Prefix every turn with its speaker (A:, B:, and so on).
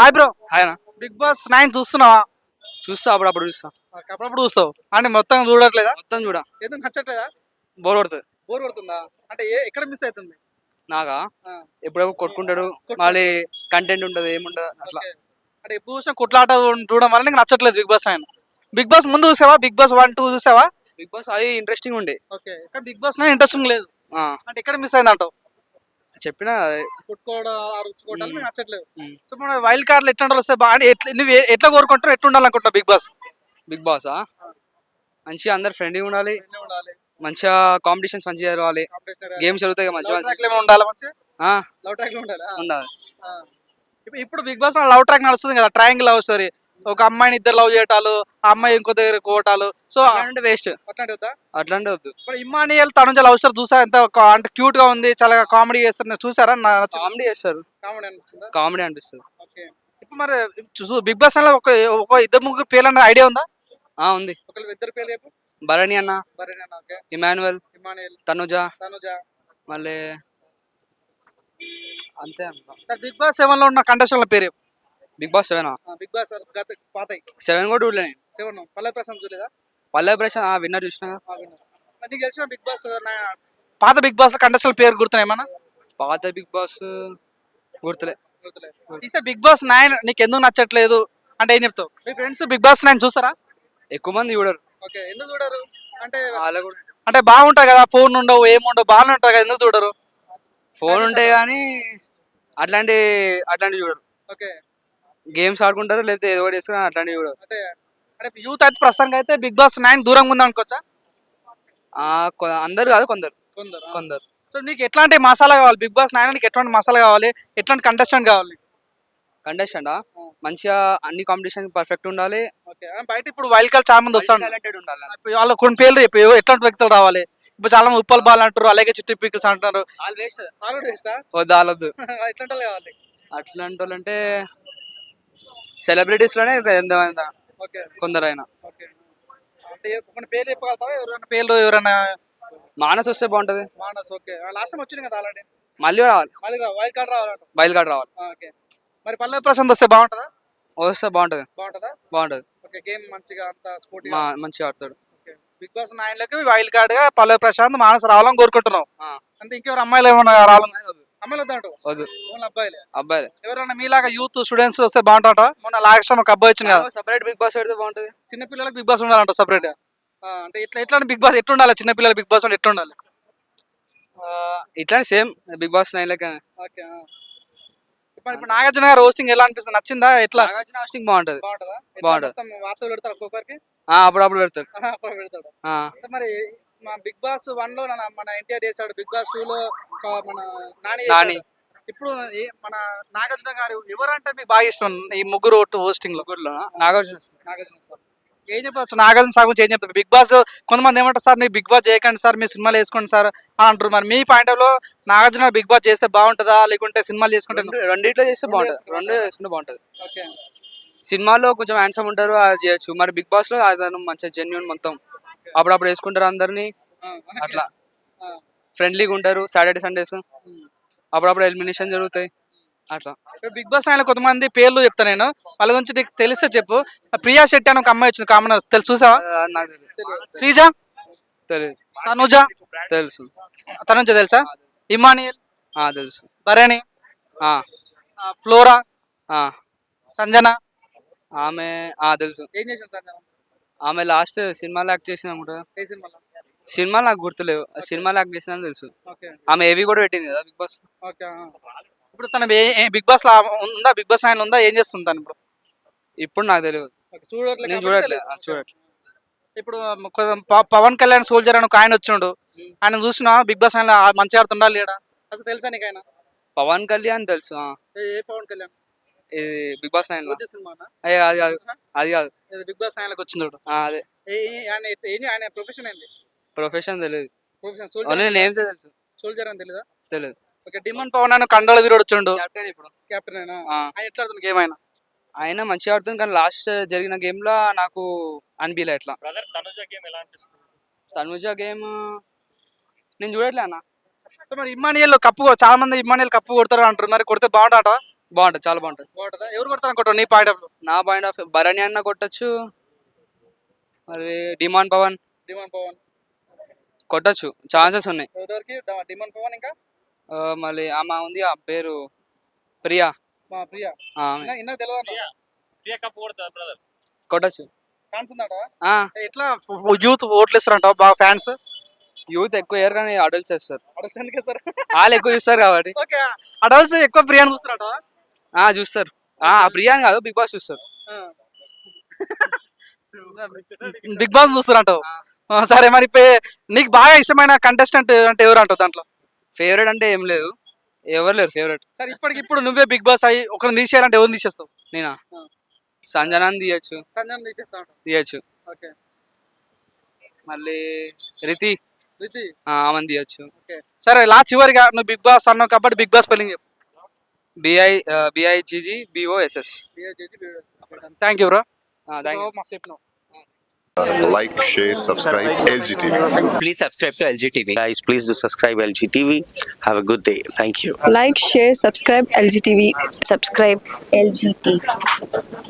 A: Hi bro
B: ఆయన
A: Bigg Boss nine చూస్తున్నావా?
B: చూస్తా అప్పుడప్పుడు చూస్తా.
A: అప్పుడప్పుడు చూస్తావు. అంటే మొత్తం చూడట్లేదా?
B: మొత్తం చూడ.
A: ఎందుకు నచ్చట్లేదా?
B: బోర్ కొడుతుంది.
A: బోర్ కొడుతుందా? అంటే ఏ ఎక్కడ మిస్ అవుతుంది?
B: నాగా ఎప్పుడెప్పుడు కొట్టుకుంటాడు మళ్ళీ కంటెంట్ ఉండదు ఏముండదు అట్లా.
A: అంటే ఎప్పుడు చూసినా కొట్లాట చూడడం వల్ల నీకు నచ్చట్లేదు Bigg Boss nine Bigg Boss ముందు చూసావా? బిగ్ బాస్ వన్ టూ చూసావా?
B: బిగ్ బాస్ అది ఇంట్రెస్టింగ్ ఉండే.
A: Okay. Bigg Boss nine interesting లేదు. అంటే ఎక్కడ మిస్ అయింది అంటావు
B: చెప్పినా.
A: కొట్టుకోవడం నచ్చట్లేదు.
B: మ్మ్.
A: సో మన వైల్డ్ కార్డులు ఎట్లా వస్తే బాగా నువ్వు ఎట్లా కోరుకుంటావు ఎట్లా ఉండాలనుకుంటున్నావు బిగ్ బాస్?
B: బిగ్ బాసా? మంచిగా అందరు ఫ్రెండ్లీ ఉండాలి. మంచిగా కాంపిటీషన్స్ మంచిగా జరగాలి. గేమ్స్ జరుగుతాయి మంచి
A: ఉండాలి లవ్ ట్రాక్ ఉండాలి.
B: ఉండాలి.
A: ఇప్పుడు బిగ్ బాస్ లవ్ ట్రాక్ నడుస్తుంది కదా ట్రయాంగిల్ లవ్ స్టోరీ. ఒక అమ్మాయిని ఇద్దరు లవ్ చేయటాలు ఆ అమ్మాయి ఇంకో దగ్గర కోటాలు సో
B: అట్లాంటి వేస్ట్
A: అట్లాంటి వద్దా?
B: అట్లాంటి వద్దు.
A: ఇప్పుడు ఇమ్మానియల్ తనుజ లవ్ స్టోరీ చూసా ఎంత అంటే క్యూట్గా ఉంది చాలా కామెడీ చేస్తున్నారు చూసారా?
B: కామెడీ చేస్తారు.
A: కామెడీ
B: అనిపిస్తుంది?
A: ఇప్పుడు మరి బిగ్ బాస్లో ఒక ఒక ఇద్దరు ముగ్గురు పేర్లు అన్న ఐడియా ఉందా?
B: ఆ ఉంది.
A: ఒకళ్ళు ఇద్దరు పేర్లు చెప్పు.
B: భరణి అన్న
A: ఓకే.
B: ఇమాన్యువల్
A: ఇమ్మానియల్
B: తనుజ
A: తనుజ.
B: మళ్ళీ అంతే
A: బిగ్ బాస్ సెవెన్లో ఉన్న కంటెస్టెంట్ల పేరు.
B: బిగ్ బాస్ సెవెన్
A: ఆ, బిగ్ బాస్ గత పాత
B: సెవెన్ కూడా చూడలే నేను.
A: సెవెన్ పల్లె ప్రశాంత్ చూడలేదా?
B: పల్లె ప్రశాంత్ ఆ విన్నర్ చూసిన.
A: నీకు తెలిసిన బిగ్ బాస్ నా- పాత బిగ్ బాస్లో కంటెస్టెంట్ పేరు గుర్తున్నాయి ఏమన్నా?
B: పాత బిగ్ బాస్ గుర్తులే.
A: ఇస్తే బిగ్ బాస్ నైన్ నీకు ఎందుకు నచ్చట్లేదు? అంటే ఏం చెప్తావు? మీ ఫ్రెండ్స్ బిగ్ బాస్ నైన్ చూస్తారా?
B: ఎక్కువ మంది చూడరు.
A: ఓకే ఎందుకు చూడరు? అంటే
B: వాళ్ళ కూడా
A: అంటే బాగుంటాయి కదా ఫోన్ ఉండవు ఏముండవు బాగానే ఉంటాయి కదా ఎందుకు చూడరు?
B: ఫోన్ ఉంటాయి కానీ అట్లాంటి అట్లాంటివి చూడరు.
A: ఓకే.
B: గేమ్స్ ఆడుకుంటారు లేకపోతే ఏదో ఒకటి చేసుకుని అట్లాంటివి
A: అంటే అంటే యూత్ అయితే ప్రస్తుతానికి అయితే బిగ్ బాస్ నైన్ దూరంగా ఉంది అనుకోవచ్చా?
B: ఆ, కొ- అందరు కాదు కొందరు.
A: కొందరు
B: కొందరు.
A: సో నీకు ఎట్లాంటి మసాలా కావాలి? బిగ్ బాస్ నైన్ నీకు ఎట్లాంటి మసాలా కావాలి? ఎట్లాంటి కంటెస్టెంట్ కావాలి?
B: కంటెస్టెంట్ మంచిగా అన్ని కాంపిటీషన్ పర్ఫెక్ట్ ఉండాలి.
A: ఓకే బయట ఇప్పుడు వైల్డ్ కార్డ్ చాలా మంది వస్తాడు
B: టాలెంటెడ్ ఉండాలి.
A: వాళ్ళ కొన్ని పేర్లు చెప్పి ఎట్లాంటి వ్యక్తులు రావాలి? ఇప్పుడు చాలా మంది ఉప్పల్ బాల్ అంటారు అలాగే చిట్టి పికిల్స్ అంటారు.
B: వద్దు వాళ్ళొద్దు.
A: ఎట్లాంటి వాళ్ళు కావాలి?
B: అట్లాంటి వాళ్ళు అంటే సెలబ్రిటీస్లోనే ఎంతమంది కొందరైనా.
A: పేర్లు చెప్పగలుగుతావా? ఎవరైనా పేర్లు ఎవరైనా
B: మానస్ వస్తే బాగుంటది.
A: మానస్ ఓకే. లాస్ట్ టైం వచ్చింది కదా ఆల్రెడీ
B: మళ్ళీ రావాలి.
A: మళ్ళీ రా వైల్డ్ కార్డ్ రావాలంట.
B: బయలుగాడు రావాలి.
A: ఓకే. మరి పల్లవి ప్రశాంత్ వస్తే బాగుంటుందా?
B: వస్తే బాగుంటది.
A: బాగుంటుందా?
B: బాగుంటది.
A: ఓకే గేమ్ మంచిగా అంత
B: మంచిగా ఆడతాడు.
A: బిగ్ బాస్ నైన్ లకి వైల్డ్ కార్డ్గా పల్లవి ప్రశాంత్ మానస్ రావాలని కోరుకుంటున్నాం. అంటే ఇంకెవరు అమ్మాయిలు ఏమన్నా రావాలని అమ్మాయిలు వద్దంటావు
B: వద్దు.
A: అబ్బాయిలే. ఎవరైనా మీలాగా యూత్ స్టూడెంట్స్ వస్తే బాగుంటాట మొన్న లాస్ట్ ఒక అబ్బాయి వచ్చింది కదా.
B: సపరేట్ బిగ్ బాస్ పెడితే బాగుంటది.
A: చిన్న పిల్లలకు బిగ్ బాస్ ఉండాలంట సపరేట్ అంటే ఇట్లా ఎట్లా బిగ్ బాస్ ఎట్లా ఉండాలి చిన్న పిల్లలు బిగ్ బాస్ అంటే ఎట్లా ఉండాలి
B: ఆ, ఇట్లానే సేమ్ బిగ్ బాస్ నైన్ లెక్క
A: ఓకే. ఇప్పుడు నాగార్జున గారు హోస్టింగ్ ఎలా అనిపిస్తుంది? నచ్చిందా? ఎట్లా?
B: నాగార్జున హోస్టింగ్ బాగుంటది.
A: బాగుంటుందా? వార్తలు పెడతారు ఒక్కొక్కరికి?
B: అప్పుడప్పుడు పెడతారు.
A: మరి మా బిగ్ బాస్ వన్లో మన- మన ఎన్టీఆర్ చేశాడు. బిగ్ బాస్ టూ లో మన నాని
B: నాని.
A: ఇప్పుడు మన నాగార్జున గారు ఎవరంటే మీకు బాగా ఇష్టం? ఈ ముగ్గురు హోస్టింగ్లో.
B: ముగ్గురులో? నాగార్జున
A: నాగార్జున సార్. ఏం చెప్పచ్చు నాగార్జున సార్ గురించి ఏం చెప్తారు? బిగ్ బాస్ కొంతమంది ఏమంటారు సార్ మీరు బిగ్ బాస్ చేయకండి సార్ మీరు సినిమాలు వేసుకోండి సార్ అని అంటారు. మరి మీ పాయింట్లో నాగార్జున బిగ్ బాస్ చేస్తే బాగుంటుందా? లేకుంటే సినిమాలు చేసుకుంటే
B: రెండు- రెండిట్లో చేస్తే బాగుంటది. రెండు చేసుకుంటే బాగుంటది.
A: ఓకే.
B: సినిమాలో కొంచెం హ్యాండ్సమ్ ఉంటారు అది చేయొచ్చు. మరి బిగ్ బాస్లో అతను మంచిగా జెన్యున్ మొత్తం. అప్పుడప్పుడు వేసుకుంటారు అందరినీ. అట్లా. ఫ్రెండ్లీగా ఉంటారు సాటర్డే సండేస్. అప్పుడప్పుడు ఎలిమినేషన్ జరుగుతాయి. అట్లా.
A: బిగ్ బాస్ నైన్ కొంతమంది పేర్లు చెప్తా నేను. వాళ్ళ గురించి నీకు తెలిస్తే చెప్పు. ప్రియా శెట్టి అని ఒక అమ్మాయి వచ్చింది కామన్ తెలుసు చూసావా? శ్రీజ?
B: తెలియదు
A: తనుజ?
B: తెలుసు.
A: తనుజ తెలుసా? ఇమానియల్
B: ఆ, తెలుసు.
A: భరణి? ఫ్లోరా?
B: ఆ.
A: సంజన?
B: ఆమె తెలుసు.
A: ఏం చేసింది సంజన?
B: ఆమె లాస్ట్ సినిమాలో యాక్ట్ చేసింది అనుకుంటా.
A: ఏ సినిమాలో?
B: సినిమా నాకు గుర్తులేవు. ఆ సినిమాలో యాక్ట్ చేసిందని తెలుసు.
A: ఓకే.
B: ఆమె ఏవి కూడా పెట్టింది కదా బిగ్ బాస్.
A: ఓకే ఆ. ఇప్పుడు తన బిగ్ బాస్లో ఉందా? బిగ్ బాస్ నైన్ ఉందా? ఏం చేస్తుంది తను ఇప్పుడు?
B: ఇప్పుడు నాకు తెలియదు
A: ఓకే, చూడట్లే
B: నేను
A: కాబట్టి
B: చూడట్లే
A: తెలియదు.
B: చూడట్లే.
A: ఇప్పుడు కొంచెం ప- పవన్ కళ్యాణ్ సోల్జర్ అని ఒక ఆయన వచ్చిండు. ఆయన చూసినా బిగ్ బాస్ ఆయన మంచిగా ఆడుతుండా లేడా? అసలు తెలుసా నీకు ఆయన?
B: పవన్ కళ్యాణ్ తెలుసు ఆ.
A: ఏ ఏ పవన్ కళ్యాణ్?
B: ఇది బిగ్ బాస్ నైన్
A: సినిమానా?
B: అది కాదు. అది కాదు.
A: బిగ్ బాస్ నైన్ వచ్చింది చూడు.
B: ఆ, అదే.
A: ఏ- ఏ- ఆయన ప్రొఫెషన్ ఏంది?
B: ప్రొఫెషన్ తెలియదు
A: ప్రొఫెషన్
B: నేమ్స్ తెలుసు.
A: సోల్జర్ అని తెలీదా?
B: తెలియదు
A: ఓకే డిమాండ్ పవన్ అని కండోల వీరుడు వచ్చిండు.
B: కెప్టెన్ ఇప్పుడు.
A: కెప్టెన్ అయినా. ఆయన ఎట్లా ఆడుతుంది గేమ్ ఆయన?
B: ఆయన మంచిగా ఆడుతుంది కానీ లాస్ట్ జరిగిన గేమ్లో నాకు అనిపించలే ఎట్లా.
C: బ్రదర్ తనుజ గేమ్ ఎలా అనిపిస్తుంది?
B: తనుజ గేమ్ నేను చూడట్లే అన్న.
A: మరి ఇమ్మానియల్ కప్పు చాలా మంది ఇమ్మానియల్ కప్పు కొడతారు అంటారు. మరి కొడితే బాగుంటాట
B: బాగుంటుంది చాలా బాగుంటుంది.
A: బాగుంటుందా? ఎవరు కొడతారు అనుకుంటావు నీ పాయింట్ ఆఫ్
B: నా పాయింట్ ఆఫ్ భరణి అన్న కొట్టచ్చు. మరి డిమాండ్ పవన్.
A: డిమాండ్ పవన్.
B: కొట్టచ్చు ఛాన్సెస్ ఉన్నాయి.
A: ఎవరికి డిమాండ్ పవన్ ఇంకా?
B: ఆ, మళ్ళీ ఆమె ఉంది ఆ పేరు ప్రియా.
A: మా ప్రియా.
B: ఆమె.
A: ఇన్నా తెలియదు
B: కొట్టచ్చు.
A: ఛాన్స్ ఉందట?
B: ఆ,
A: ఎట్లా? యూత్ ఓట్లు ఇస్తారంట బాగా ఫ్యాన్స్
B: యూత్ ఎక్కువ వేయరు కానీ అడల్ట్స్ వేస్తారు.
A: అడల్ట్స్ సార్
B: వాళ్ళు ఎక్కువ చూస్తారు కాబట్టి.
A: ఓకే అడల్ట్స్ ఎక్కువ ప్రియాని చూస్తారట?
B: ఆ చూస్తారు. ఆ ఆ ప్రియా అని కాదు బిగ్ బాస్ చూస్తారు.
A: బిగ్ బాస్ చూస్తారంటావు ఆ, సరే మరి నీకు బాగా ఇష్టమైన కంటెస్టెంట్ అంటే ఎవరు అంటావు దాంట్లో?
B: ఫేవరెట్ అంటే ఏం లేదు. ఎవరు లేరు ఫేవరెట్
A: సరే ఇప్పటికి ఇప్పుడు నువ్వే బిగ్ బాస్ అయ్యి ఒకరిని తీసేయాలంటే ఎవరిని తీసేస్తావు?
B: నేనా. సంజనాన్ని తీయచ్చు.
A: సంజయ్ తీసేస్తా
B: తీయచ్చు.
A: ఓకే.
B: మళ్ళీ రితి.
A: రితి?
B: ఆ, ఆమెను తీయచ్చు.
A: ఓకే. సరే లా చివరిగా నువ్వు బిగ్ బాస్ అన్నావు కాబట్టి బిగ్ బాస్ స్పెల్లింగ్ చెప్పు.
B: B I B I G G B O S S
A: thank you bro
B: thank you
A: మస్తు చెప్పినావు
C: like, share, subscribe, LGTV.
D: Please subscribe to LGTV.
E: Guys, please do subscribe LGTV. Have a good day. Thank you.
F: like, share, subscribe LGTV.
G: subscribe LGT.